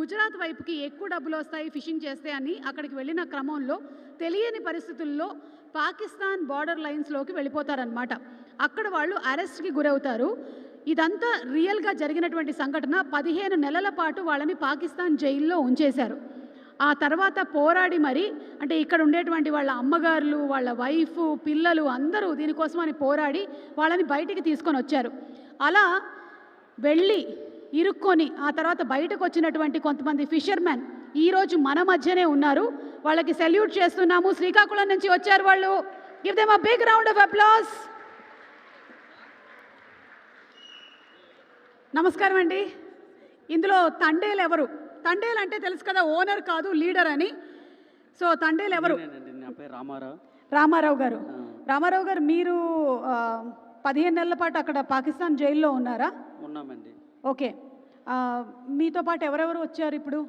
గుజరాత్ వైపుకి ఎక్కువ డబ్బులు వస్తాయి ఫిషింగ్ చేస్తే అని అక్కడికి వెళ్ళిన క్రమంలో తెలియని పరిస్థితుల్లో పాకిస్తాన్ బార్డర్ లైన్స్లోకి వెళ్ళిపోతారనమాట అక్కడ వాళ్ళు అరెస్ట్కి గురవుతారు. ఇదంతా రియల్గా జరిగినటువంటి సంఘటన. పదిహేను నెలల పాటు వాళ్ళని పాకిస్తాన్ జైల్లో ఉంచేశారు. ఆ తర్వాత పోరాడి మరి అంటే ఇక్కడ ఉండేటువంటి వాళ్ళ అమ్మగారులు వాళ్ళ వైఫ్ పిల్లలు అందరూ దీనికోసమని పోరాడి వాళ్ళని బయటికి తీసుకొని వచ్చారు. అలా వెళ్ళి ఇరుక్కొని ఆ తర్వాత బయటకు వచ్చినటువంటి కొంతమంది ఫిషర్మెన్ ఈరోజు మన మధ్యనే ఉన్నారు. వాళ్ళకి సెల్యూట్ చేస్తున్నాము. శ్రీకాకుళం నుంచి వచ్చారు వాళ్ళు. Give them a big round of applause నమస్కారం అండి. ఇందులో తండేలు ఎవరు? తండేలు అంటే తెలుసు కదా ఓనర్ కాదు లీడర్ అని. సో తండేలు ఎవరు? రామారావు. రామారావు గారు. రామారావు గారు మీరు పదిహేను నెలల పాటు అక్కడ పాకిస్తాన్ జైల్లో ఉన్నారా? ఉన్నామండి. ఓకే. మీతో పాటు ఎవరెవరు వచ్చారు ఇప్పుడు?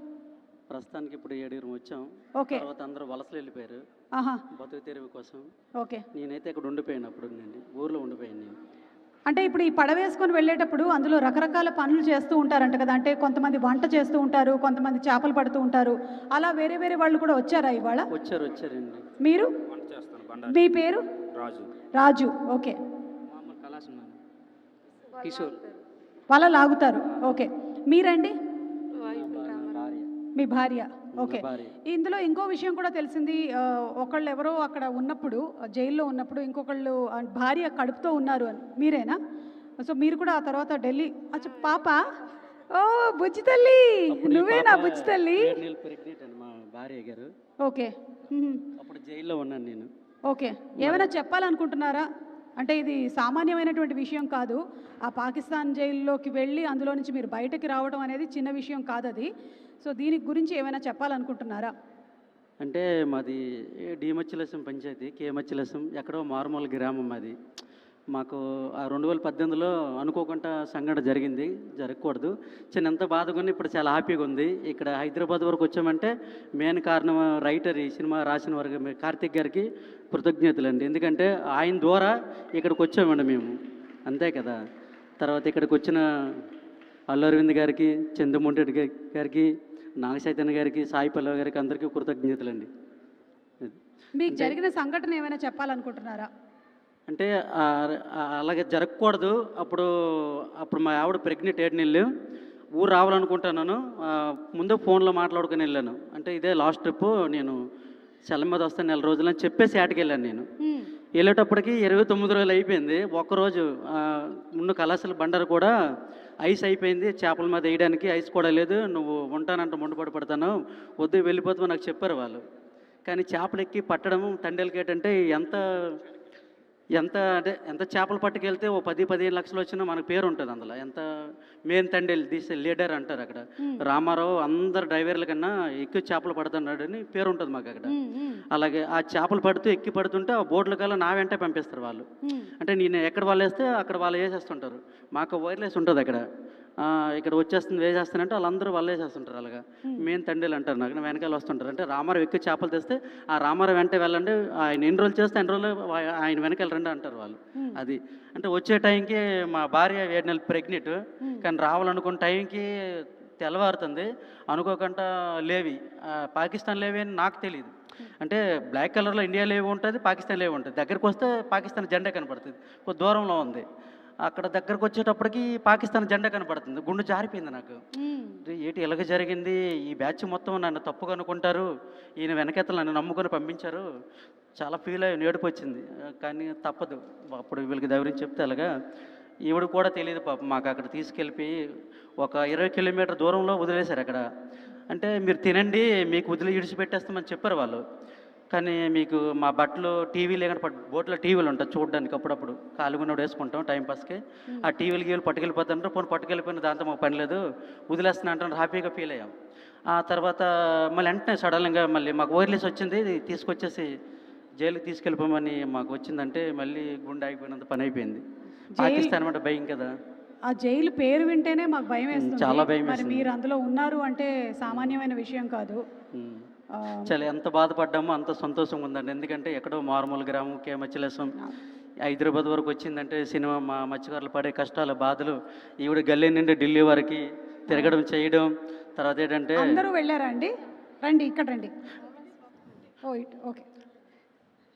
ప్రస్తుతానికి ఇప్పుడు ఏడుగురు వచ్చాం. ఓకే. తర్వాత అందరూ వలసలు వెళ్ళిపోయారు. ఆహా. బతుకు తెరువు కోసం. ఓకే. నేనైతే ఇక్కడ ఉండిపోయాను అప్పుడు నుండి ఊర్లో ఉండిపోయాను నేను. అంటే ఇప్పుడు ఈ పడవ వేసుకొని వెళ్ళేటప్పుడు అందులో రకరకాల పనులు చేస్తూ ఉంటారంట కదా. అంటే కొంతమంది వంట చేస్తూ ఉంటారు కొంతమంది చేపలు పడుతూ ఉంటారు. అలా వేరే వేరే వాళ్ళు కూడా వచ్చారా ఇవాళ? వచ్చారు వచ్చారండి. మీరు? మీ పేరు? రాజు. రాజు. ఓకే. కిషోర్. వాళ్ళ లాగుతారు. ఓకే. మీరండి? మీ భార్య. ఓకే. ఇందులో ఇంకో విషయం కూడా తెలిసింది. ఒకళ్ళు ఎవరో అక్కడ ఉన్నప్పుడు జైల్లో ఉన్నప్పుడు ఇంకొకళ్ళు భార్య కడుపుతో ఉన్నారు అని. మీరేనా? సో మీరు కూడా ఆ తర్వాత ఢిల్లీ అచ్చా పాప? ఓ బుజ్జి తల్లి! నువ్వేనా బుజ్జి తల్లి? ఓకే. అప్పుడు జైల్లో ఉన్నాను నేను. ఓకే. ఏమైనా చెప్పాలనుకుంటున్నారా? అంటే ఇది సామాన్యమైనటువంటి విషయం కాదు. ఆ పాకిస్తాన్ జైల్లోకి వెళ్ళి అందులో నుంచి మీరు బయటకి రావడం అనేది చిన్న విషయం కాదు అది సో దీని గురించి ఏమైనా చెప్పాలనుకుంటున్నారా? అంటే మాది డిమచ్చిలసం పంచాయతీ కేమచ్చిలసం ఎక్కడో మారుమూల గ్రామం అది మాకు ఆ రెండు వేల పద్దెనిమిదిలో అనుకోకుండా సంఘటన జరిగింది జరగకూడదు. చిన్న ఎంత బాధగా ఉంది ఇప్పుడు చాలా హ్యాపీగా ఉంది. ఇక్కడ హైదరాబాద్ వరకు వచ్చామంటే మెయిన్ కారణం రైటర్ ఈ సినిమా రాసిన వారికి కార్తిక్ గారికి కృతజ్ఞతలు అండి ఎందుకంటే ఆయన ద్వారా ఇక్కడికి వచ్చామండి మేము. అంతే కదా. తర్వాత ఇక్కడికి వచ్చిన అల్లు అరవింద్ గారికి చంద్రమోహన్ గారి- గారికి నాగ చైతన్య గారికి సాయి పల్లవి గారికి అందరికీ కృతజ్ఞతలండి. మీకు జరిగిన సంఘటన ఏమైనా చెప్పాలనుకుంటున్నారా? అంటే అలాగే జరగకూడదు. అప్పుడు అప్పుడు మా ఆవిడ ప్రెగ్నెంట్ ఏడు నెలలు. ఊరు రావాలనుకుంటున్నాను ముందు ఫోన్లో మాట్లాడుకుని వెళ్ళాను. అంటే ఇదే లాస్ట్ ట్రిప్ నేను సెల మీద వస్తాను నెల రోజులని చెప్పేసి ఆటకి వెళ్ళాను నేను. వెళ్ళేటప్పటికి ఇరవై తొమ్మిది రోజులు అయిపోయింది. ఒక్కరోజు ముందు కళాశాల బండర్ కూడా ఐస్ అయిపోయింది. చేపల మీద వేయడానికి ఐస్ కూడా లేదు. నువ్వు ఉంటానంట ముందుపడి పడతాను. వద్దు వెళ్ళిపోతావు నాకు చెప్పారు వాళ్ళు. కానీ చేపలు ఎక్కి పట్టడం తండేలకి ఏంటంటే ఎంత ఎంత అంటే ఎంత చేపలు పట్టుకెళ్తే ఓ పది పదిహేను లక్షలు వచ్చినా మనకు పేరు ఉంటుంది అందులో. ఎంత మెయిన్ తండేలు తీసే లీడర్ అంటారు అక్కడ. రామారావు అందరు డ్రైవర్ల కన్నా ఎక్కువ చేపలు పడుతున్నాడు అని పేరు ఉంటుంది మాకు అక్కడ. అలాగే ఆ చేపలు పడుతూ ఎక్కి పడుతుంటే ఆ బోట్ల కల్లా నా వెంటే పంపిస్తారు వాళ్ళు. అంటే నేను ఎక్కడ వాళ్ళు వేస్తే అక్కడ వాళ్ళు వేసేస్తుంటారు. మాకు వైర్లెస్ ఉంటుంది అక్కడ. ఇక్కడ వచ్చేస్తుంది వేసేస్తానంటే వాళ్ళందరూ వాళ్ళు వేసేస్తుంటారు అలాగా. మెయిన్ తండ్రిలు అంటారు నాకు వెనకాల వస్తుంటారు. అంటే రామారావు ఎక్కువ చేపలు తెస్తే ఆ రామారావు వెంట వెళ్ళండి ఆయన ఎన్ని రోజులు చేస్తే ఎన్ని రోజులు ఆయన వెనకాల రండి అంటారు వాళ్ళు. అది. అంటే వచ్చే టైంకి మా భార్య ఏడు నెలలు ప్రెగ్నెంట్. కానీ రావాలనుకున్న టైంకి తెల్లవారుతుంది. అనుకోకుండా లేవి. పాకిస్తాన్ లేవి అని నాకు తెలియదు అంటే బ్లాక్ కలర్లో ఇండియా లేవి ఉంటుంది పాకిస్తాన్ లేవి ఉంటుంది. దగ్గరికి వస్తే పాకిస్తాన్ జెండా కనపడుతుంది. కొద్ది దూరంలో ఉంది. అక్కడ దగ్గరకు వచ్చేటప్పటికి పాకిస్తాన్ జెండా కనపడుతుంది. గుండు జారిపోయింది నాకు. ఏంటి ఇలాగ జరిగింది? ఈ బ్యాచ్ మొత్తం నన్ను తప్పుగా అనుకుంటారు. ఈయన వెనకెత్తలు నన్ను నమ్ముకొని పంపించారు. చాలా ఫీల్ అయ్యి ఏడుపు వచ్చింది కానీ తప్పదు. అప్పుడు వీళ్ళకి దగ్గరించి చెప్తే అలాగా. ఈవిడ కూడా తెలియదు పాపం మాకు అక్కడ తీసుకెళ్ళిపోయి ఒక ఇరవై కిలోమీటర్ దూరంలో వదిలేశారు అక్కడ. అంటే మీరు తినండి మీకు వదిలి ఇడిచిపెట్టేస్తామని చెప్పారు వాళ్ళు. కానీ మీకు మా బట్టలు టీవీ లేకుండా బోట్లో టీవీలు ఉంటాయి చూడడానికి అప్పుడప్పుడు. కాలుగున్నప్పుడు వేసుకుంటాం టైంపాస్కి ఆ టీవీలు గీవీలు పట్టుకెళ్ళిపోతుంటారు పోనీ పట్టుకెళ్ళిపోయిన దాంతో మాకు పని లేదు. వదిలేస్తున్నా అంటారు హ్యాపీగా ఫీల్ అయ్యాం. ఆ తర్వాత మళ్ళీ వెంటనే సడన్గా మళ్ళీ మాకు వైర్లెస్ వచ్చింది తీసుకొచ్చేసి జైలుకి తీసుకెళ్ళిపోమని మాకు వచ్చిందంటే మళ్ళీ గుండె ఆగిపోయినంత పని అయిపోయింది. పాకిస్తాన్ అంటే భయం కదా. ఆ జైలు పేరు వింటేనే మాకు భయం వేస్తుంది. చాలా భయం మరి మీరు అందులో ఉన్నారు అంటే సామాన్యమైన విషయం కాదు. చాలా ఎంత బాధపడ్డామో అంత సంతోషంగా ఉందండి. ఎందుకంటే ఎక్కడో మారుమూల గ్రామం కేమచ్చలేసం హైదరాబాద్ వరకు వచ్చిందంటే సినిమా మా మత్స్యకారులు పడే కష్టాలు బాధలు ఈవిడ గల్లీ నుండి ఢిల్లీ వరకు తిరగడం చేయడం తర్వాత ఏంటంటే అందరూ వెళ్ళారా అండి? రండి ఇక్కడ రండి. Oh it okay.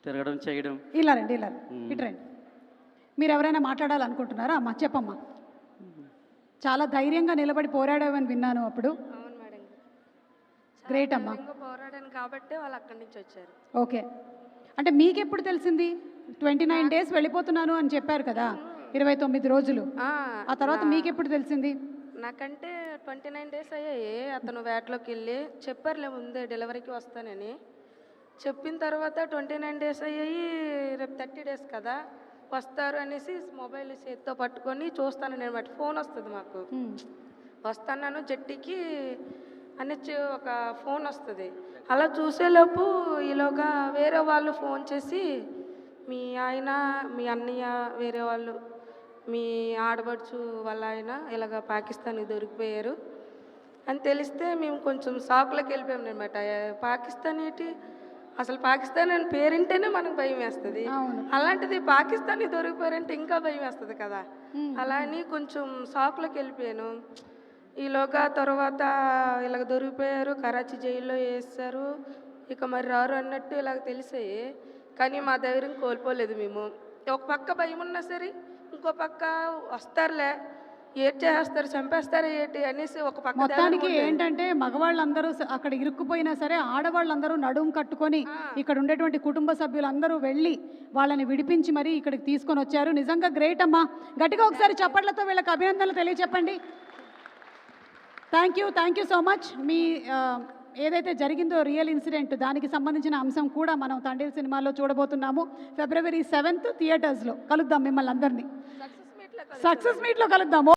తిరగడం చేయడం. ఇలా రండి ఇలా. ఇటు రండి. మీరు ఎవరైనా మాట్లాడాలనుకుంటున్నారా? అమ్మా చెప్పమ్మా. చాలా ధైర్యంగా నిలబడి పోరాడావని విన్నాను అప్పుడు. అవును మేడం. గ్రేట్ అమ్మా. ఇంకా పోరాడాను కాబట్టి వాళ్ళు అక్కడి నుంచి వచ్చారు. ఓకే. అంటే మీకెప్పుడు తెలిసింది? ట్వంటీ నైన్ డేస్ వెళ్ళిపోతున్నాను అని చెప్పారు కదా ఇరవై తొమ్మిది రోజులు. ఆ, ఆ తర్వాత మీకెప్పుడు తెలిసింది? నాకంటే ట్వంటీ నైన్ డేస్ అయ్యాయి అతను వేటలోకి వెళ్ళి చెప్పారులే ముందే డెలివరీకి వస్తానని. చెప్పిన తర్వాత ట్వంటీ నైన్ డేస్ అయ్యాయి రేపు థర్టీ డేస్ కదా వస్తారు అనేసి మొబైల్ చేతితో పట్టుకొని చూస్తాను నేను బట్టి ఫోన్ వస్తుంది మాకు. మ్మ్. వస్తున్నాను జట్టికి అని చె- ఒక ఫోన్ వస్తుంది. అలా చూసేలోపు ఈలోగా వేరే వాళ్ళు ఫోన్ చేసి మీ ఆయన మీ అన్నయ్య వేరే వాళ్ళు మీ ఆడబడుచు వాళ్ళ ఆయన ఇలాగ పాకిస్తాన్కి దొరికిపోయారు. అని తెలిస్తే మేము కొంచెం షాక్లోకి వెళ్ళిపోయాం అనమాట పాకిస్తాన్ ఏంటి? అసలు పాకిస్తాన్ అని పేరింటేనే మనకు భయం వేస్తుంది. అలాంటిది పాకిస్తాన్కి దొరికిపోయారంటే ఇంకా భయం వేస్తుంది కదా. అలా అని కొంచెం షాక్లోకి వెళ్ళిపోయాను. ఈలోగా తర్వాత ఇలాగ దొరికిపోయారు కరాచీ జైల్లో వేస్తారు ఇక మరి రారు అన్నట్టు ఇలాగ తెలిసాయి. కానీ మా ధైర్యం కోల్పోలేదు మేము. ఒక పక్క భయం ఉన్నా సరే ఇంకో పక్క వస్తారులే. ఏడ్ చేస్తారు? చంపేస్తారు ఏంటి? అనేసి ఒక పక్క మొత్తానికి. ఏంటంటే మగవాళ్ళందరూ అక్కడ ఇరుక్కుపోయినా సరే ఆడవాళ్ళందరూ నడుము కట్టుకొని ఇక్కడ ఉండేటువంటి కుటుంబ సభ్యులందరూ వెళ్ళి వాళ్ళని విడిపించి మరీ ఇక్కడికి తీసుకొని వచ్చారు. నిజంగా గ్రేట్ అమ్మా. గట్టిగా ఒకసారి చప్పట్లతో వీళ్ళకి అభినందనలు తెలియచెప్పండి. Thank you thank you so much. మీ ఏదైతే జరిగిందో రియల్ ఇన్సిడెంట్ దానికి సంబంధించిన అంశం కూడా మనం తండ్రి సినిమాలో చూడబోతున్నాము. ఫిబ్రవరి సెవెంత్ థియేటర్స్లో కలుద్దాం మిమ్మల్ని అందరినీ. సక్సెస్ మీట్లో కలుద్దాము